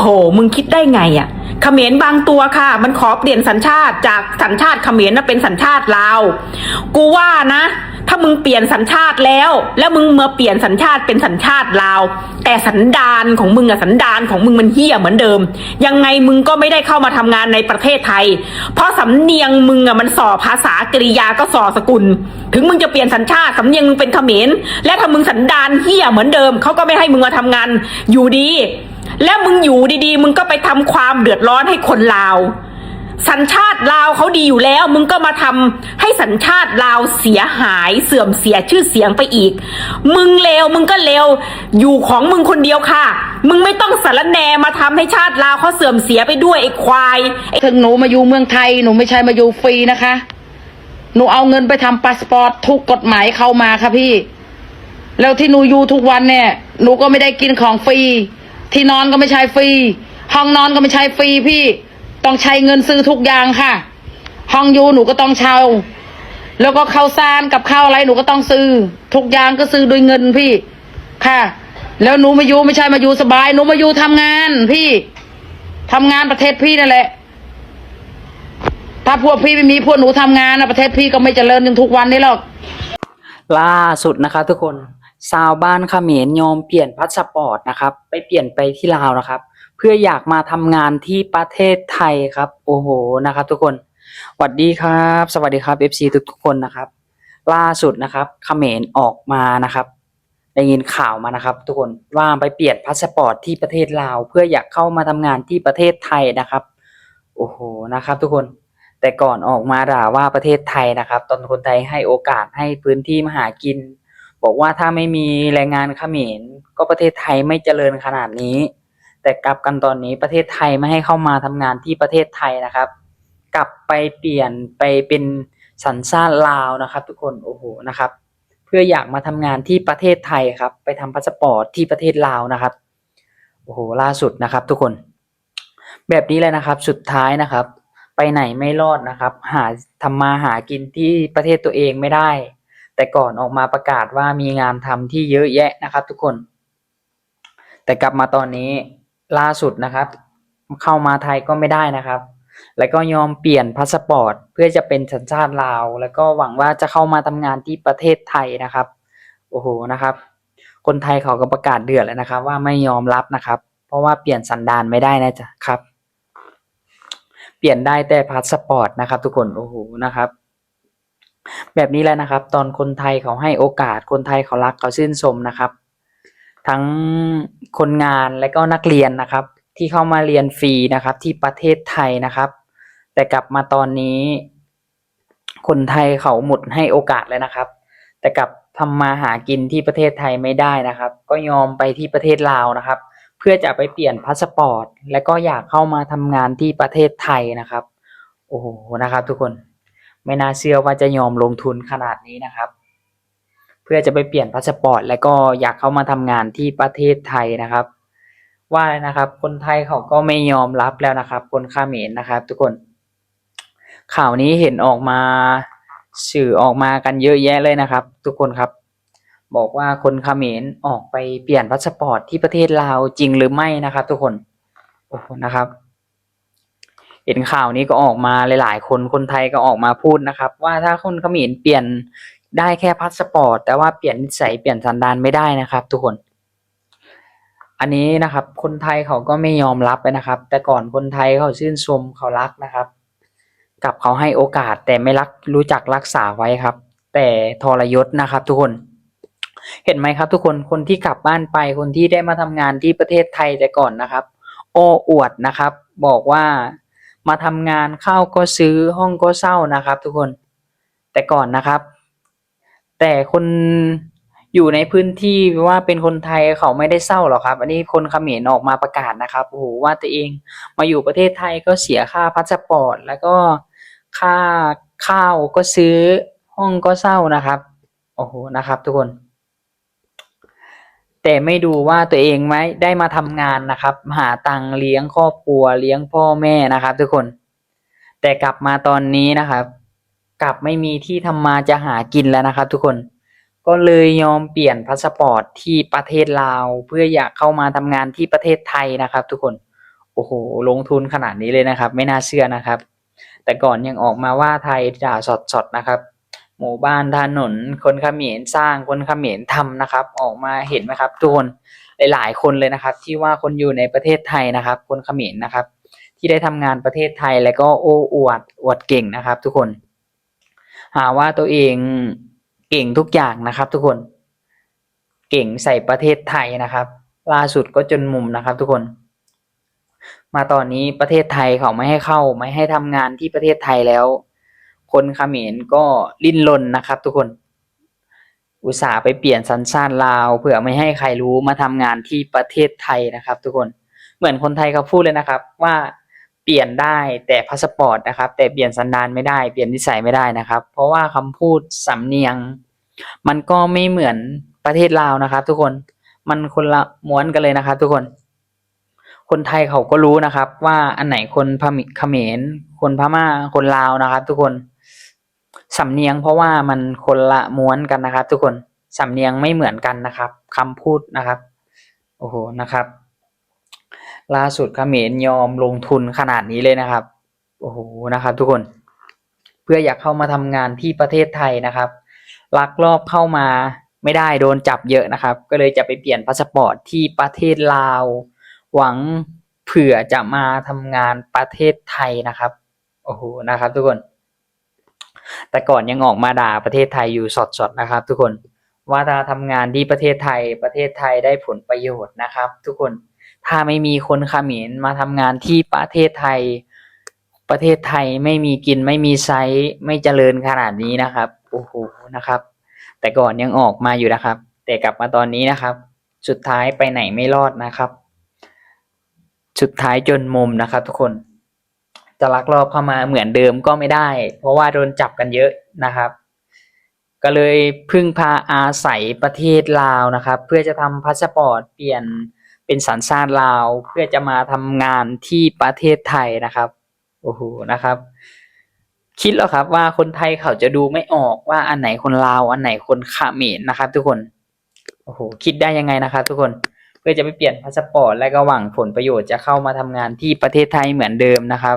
โอ้โห มึงคิดได้ไงอะ่ะเขมรบางตัวค่ะ มันขอเปลี่ยนสัญชาติจากสัญชาติเขมรนะเป็นสัญชาติลาว กูว่านะ ถ้ามึงเปลี่ยนสัญชาติแล้ว แล้วมึงมาเปลี่ยนสัญชาติเป็นสัญชาติลาว แต่สันดานของมึงอะสันดานของมึงมันเฮี้ยเหมือนเดิม ยังไงมึงก็ไม่ได้เข้ามาทำงานในประเทศไทย เพราะสำเนียงมึงอะมันส่อภาษากริยาก็ส่อสกุล ถึงมึงจะเปลี่ยนสัญชาติสำเนียงมึงเป็นเขมร และถ้ามึงสันดานเฮี้ยเหมือนเดิมเขาก็ไม่ให้มึงมาทำงานอยู่ดี แล้วมึงอยู่ดีๆ มึงก็ไปทำความเดือดร้อนให้คนลาว สัญชาติลาวเขาดีอยู่แล้ว มึงก็มาทำให้สัญชาติลาวเสียหายเสื่อมเสียชื่อเสียงไปอีก มึงเลวมึงก็เลวอยู่ของมึงคนเดียวค่ะ มึงไม่ต้องสารแนมาทำให้ชาติลาวเขาเสื่อมเสียไปด้วยไอ้ควายไอ้ถึงหนูมาอยู่เมืองไทยหนูไม่ใช่มาอยู่ฟรีนะคะ หนูเอาเงินไปทำพาสปอร์ตถูกกฎหมายเข้ามาค่ะพี่ แล้วที่หนูอยู่ทุกวันเนี่ย หนูก็ไม่ได้กินของฟรี ที่นอนก็ไม่ใช่ฟรี ห้องนอนก็ไม่ใช่ฟรีพี่ ต้องใช้เงินซื้อทุกอย่างค่ะ ห้องอยู่หนูก็ต้องเช่า แล้วก็ข้าวสารกับข้าวอะไรหนูก็ต้องซื้อ ทุกอย่างก็ซื้อด้วยเงินพี่ ค่ะ แล้วหนูมาอยู่ไม่ใช่มาอยู่สบาย หนูมาอยู่ทำงานพี่ทำงานประเทศพี่นั่นแหละ ถ้าพวกพี่ไม่มีพวกหนูทำงานนะประเทศพี่ก็ไม่เจริญอย่างทุกวันนี้หรอกล่าสุดนะครับทุกคน ชาวบ้านเขมรยอมเปลี่ยนพาสปอร์ตนะครับ ไปเปลี่ยนไปที่ลาวนะครับ เพื่ออยากมาทำงานที่ประเทศไทยครับ โอ้โหนะครับ ทุกคนสวัสดีครับ สวัสดีครับ FC ทุกทุกคนนะครับ ล่าสุดนะครับเขมรออกมานะครับได้ยินข่าวมานะครับ ทุกคนว่าไปเปลี่ยนพาสปอร์ตที่ประเทศลาว เพื่ออยากเข้ามาทำงานที่ประเทศไทยนะครับโอ้โหนะครับ ทุกคนแต่ก่อนออกมาด่าว่าประเทศไทยนะครับ ตอนคนไทยให้โอกาสให้พื้นที่มาหากิน บอกว่าถ้าไม่มีแรงงานเขมรก็ประเทศไทยไม่เจริญขนาดนี้ แต่กลับกันตอนนี้ประเทศไทยไม่ให้เข้ามาทำงานที่ประเทศไทยนะครับ กลับไปเปลี่ยนไปเป็นสัญชาติลาวนะครับ ทุกคนโอ้โหนะครับ เพื่ออยากมาทำงานที่ประเทศไทยครับ ไปทำพาสปอร์ตที่ประเทศลาวนะครับโอ้โหล่าสุดนะครับ ทุกคน แบบนี้เลยนะครับสุดท้ายนะครับ ไปไหนไม่รอดนะครับ หาทำมาหากินที่ประเทศตัวเองไม่ได้ แต่ก่อนออกมาประกาศว่ามีงานทำที่เยอะแยะนะครับ ทุกคน แต่กลับมาตอนนี้ล่าสุดนะครับ เข้ามาไทยก็ไม่ได้นะครับ แล้วก็ยอมเปลี่ยนพาสปอร์ต เพื่อจะเป็นสัญชาติลาว แล้วก็หวังว่าจะเข้ามาทำงานที่ประเทศไทยนะครับ โอ้โหนะครับ คนไทยเขาก็ประกาศเดือดแล้วนะครับ ว่าไม่ยอมรับนะครับ เพราะว่าเปลี่ยนสันดานไม่ได้นะจ๊ะครับ เปลี่ยนได้แต่พาสปอร์ตนะครับ ทุกคนโอ้โหนะครับ แบบนี้แหละนะครับ ตอนคนไทยเขาให้โอกาสคนไทยเขารักเขาชื่นชมนะครับ ทั้งคนงานและก็นักเรียนนะครับ ที่เข้ามาเรียนฟรีนะครับ ที่ประเทศไทยนะครับ แต่กลับมาตอนนี้ คนไทยเขาหมดให้โอกาสแล้วนะครับ แต่กลับทำมาหากินที่ประเทศไทยไม่ได้นะครับ ก็ยอมไปที่ประเทศลาวนะครับ เพื่อจะไปเปลี่ยนพาสปอร์ต และก็อยากเข้ามาทำงานที่ประเทศไทยนะครับ โอ้โหนะครับทุกคน ไม่น่าเชื่อว่าจะยอมลงทุนขนาดนี้นะครับ เพื่อจะไปเปลี่ยนพาสปอร์ต และก็อยากเข้ามาทำงานที่ประเทศไทยนะครับ ว่าเลยนะครับ คนไทยเขาก็ไม่ยอมรับแล้วนะครับ คนเขมรนะครับ ทุกคน ข่าวนี้เห็นออกมาสื่อออกมากันเยอะแยะเลยนะครับ ทุกคนครับ บอกว่าคนเขมรออกไปเปลี่ยนพาสปอร์ตที่ประเทศลาวจริงหรือไม่นะครับ ทุกคนโอ้โหนะครับ เห็นข่าวนี้ก็ออกมาหลาย ๆ คนคนไทยก็ออกมาพูดนะครับ ว่าถ้าคนเขมรเปลี่ยนได้แค่พาสปอร์ต แต่ว่าเปลี่ยนนิสัยเปลี่ยนสันดานไม่ได้นะครับ ทุกคน อันนี้นะครับ คนไทยเขาก็ไม่ยอมรับเลยนะครับ แต่ก่อนคนไทยเขาชื่นชมเขารักนะครับ กับเขาให้โอกาสแต่ไม่รักรู้จักรักษาไว้ครับ แต่ทรยศนะครับ ทุกคน เห็นไหมครับ ทุกคนคนที่กลับบ้านไปคนที่ได้มาทำงานที่ประเทศไทยแต่ก่อนนะครับ โอ้อวดนะครับ บอกว่า มาทำงานข้าวก็ซื้อห้องก็เช่านะครับ ทุกคนแต่ก่อนนะครับ แต่คนอยู่ในพื้นที่ว่าเป็นคนไทยเขาไม่ได้เศร้าหรอกครับ อันนี้คนเขมรออกมาประกาศนะครับโอ้โหว่าตัวเองมาอยู่ประเทศไทยก็เสียค่าพาสปอร์ต แล้วก็ค่าข้าวก็ซื้อห้องก็เช่านะครับโอ้โหนะครับ ทุกคน แต่ไม่ดูว่าตัวเองไหมได้มาทำงานนะครับ หาตังค์เลี้ยงครอบครัวเลี้ยงพ่อแม่นะครับ ทุกคน แต่กลับมาตอนนี้นะครับ กลับไม่มีที่ทำมาจะหากินแล้วนะครับ ทุกคน ก็เลยยอมเปลี่ยนพาสปอร์ตที่ประเทศลาว เพื่ออยากเข้ามาทำงานที่ประเทศไทยนะครับ ทุกคนโอ้โหลงทุนขนาดนี้เลยนะครับ ไม่น่าเชื่อนะครับ แต่ก่อนยังออกมาว่าไทยด่าสดๆนะครับ หมู่บ้านถนนคนเขมรสร้างคนเขมรทำนะครับ ออกมาเห็นไหมครับทุกคนหลาย ๆ คนเลยนะครับ ที่ว่าคนอยู่ในประเทศไทยนะครับ คนเขมรนะครับ ที่ได้ทำงานประเทศไทยแล้วก็โอ้อวดอวดเก่งนะครับ ทุกคน หาว่าตัวเองเก่งทุกอย่างนะครับ ทุกคน เก่งใส่ประเทศไทยนะครับ ล่าสุดก็จนมุมนะครับ ทุกคน มาตอนนี้ประเทศไทยเขาไม่ให้เข้าไม่ให้ทำงานที่ประเทศไทยแล้ว คนเขมรก็ลิ้นรนนะครับ ทุกคน อุตส่าห์ไปเปลี่ยนสัญชาติลาวเผื่อไม่ให้ใครรู้มาทำงานที่ประเทศไทยนะครับ ทุกคนเหมือนคนไทยเขาพูดเลยนะครับ ว่าเปลี่ยนได้แต่พาสปอร์ตนะครับ แต่เปลี่ยนสันดานไม่ได้เปลี่ยนนิสัยไม่ได้นะครับ เพราะว่าคำพูดสำเนียง มันก็ไม่เหมือนประเทศลาวนะครับ ทุกคนมันคนละม้วนกันเลยนะครับ ทุกคน คนไทยเขาก็รู้นะครับ ว่าอันไหนคนพมิเขมรคนพม่าคนลาวนะครับ ทุกคน สำเนียงเพราะว่ามันคนละม้วนกันนะครับ ทุกคนสำเนียงไม่เหมือนกันนะครับคำพูดนะครับโอ้โหนะครับ ล่าสุดเขมรยอมลงทุนขนาดนี้เลยนะครับโอ้โหนะครับ ทุกคนเพื่ออยากเข้ามาทำงานที่ประเทศไทยนะครับลักลอบเข้ามาไม่ได้โดนจับเยอะนะครับ ก็เลยจะไปเปลี่ยนพาสปอร์ตที่ประเทศลาว หวังเผื่อจะมาทำงานประเทศไทยนะครับโอ้โหนะครับ ทุกคน แต่ก่อนยังออกมาด่าประเทศไทยอยู่สดๆนะครับ ทุกคนว่าถ้าทำงานที่ประเทศไทยประเทศไทยได้ผลประโยชน์นะครับ ทุกคนถ้าไม่มีคนขมรมาทำงานที่ประเทศไทย ประเทศไทยไม่มีกินไม่มีไซส์ไม่เจริญขนาดนี้นะครับโอ้โหนะครับ แต่ก่อนยังออกมาอยู่นะครับ แต่กลับมาตอนนี้นะครับ สุดท้ายไปไหนไม่รอดนะครับ สุดท้ายจนมุมนะครับ ทุกคน จะลักลอบเข้ามาเหมือนเดิมก็ไม่ได้ เพราะว่าโดนจับกันเยอะนะครับ ก็เลยพึ่งพาอาศัยประเทศลาวนะครับ เพื่อจะทำพาสปอร์ตเปลี่ยนเป็นสัญชาติลาว เพื่อจะมาทำงานที่ประเทศไทยนะครับโอ้โหนะครับ คิดแล้วครับว่าคนไทยเขาจะดูไม่ออกว่าอันไหนคนลาวอันไหนคนเขมรนะครับ ทุกคนโอ้โหคิดได้ยังไงนะครับ ทุกคนเพื่อจะไปเปลี่ยนพาสปอร์ตและก็หวังผลประโยชน์จะเข้ามาทำงานที่ประเทศไทยเหมือนเดิมนะครับ